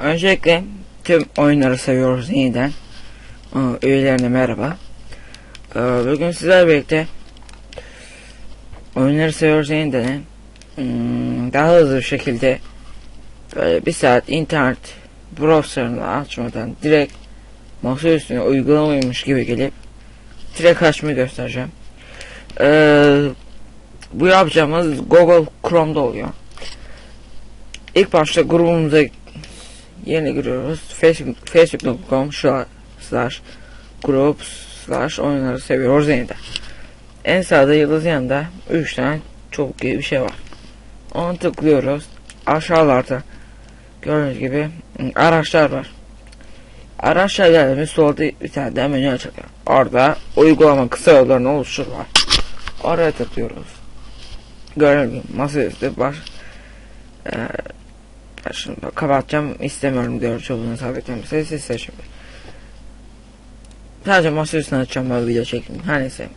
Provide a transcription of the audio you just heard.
Öncelikle tüm oyunları seviyoruz yeniden. Üyelerine merhaba. Bugün sizlerle birlikte oyunları seviyoruz yeniden hmm, daha hızlı bir şekilde böyle bir saat internet browserını açmadan direkt masa üstüne uygulamaymış gibi gelip direkt açmayı göstereceğim. Ee, bu yapacağımız Google Chrome'da oluyor. İlk başta grubumuza yeni giriyoruz. Facebook facebook.com slash grup slash oyunları seviyoruz yeniden. En sağda yıldız yanında 3 tane çok iyi bir şey var. Onu tıklıyoruz. Aşağılarda gördüğünüz gibi ım, araçlar var. Araçlar geldiğimiz solda bir tane de menü açılıyor. Orada uygulama kısa yollarını oluştur var. Oraya tıklıyoruz. Gördüğünüz gibi masaüstü baş ben şimdi kapatacağım istemiyorum görücü olduğunu sabitlemesi siz seçin. Sadece masa üstüne açacağım böyle video çekeyim. Her neyse.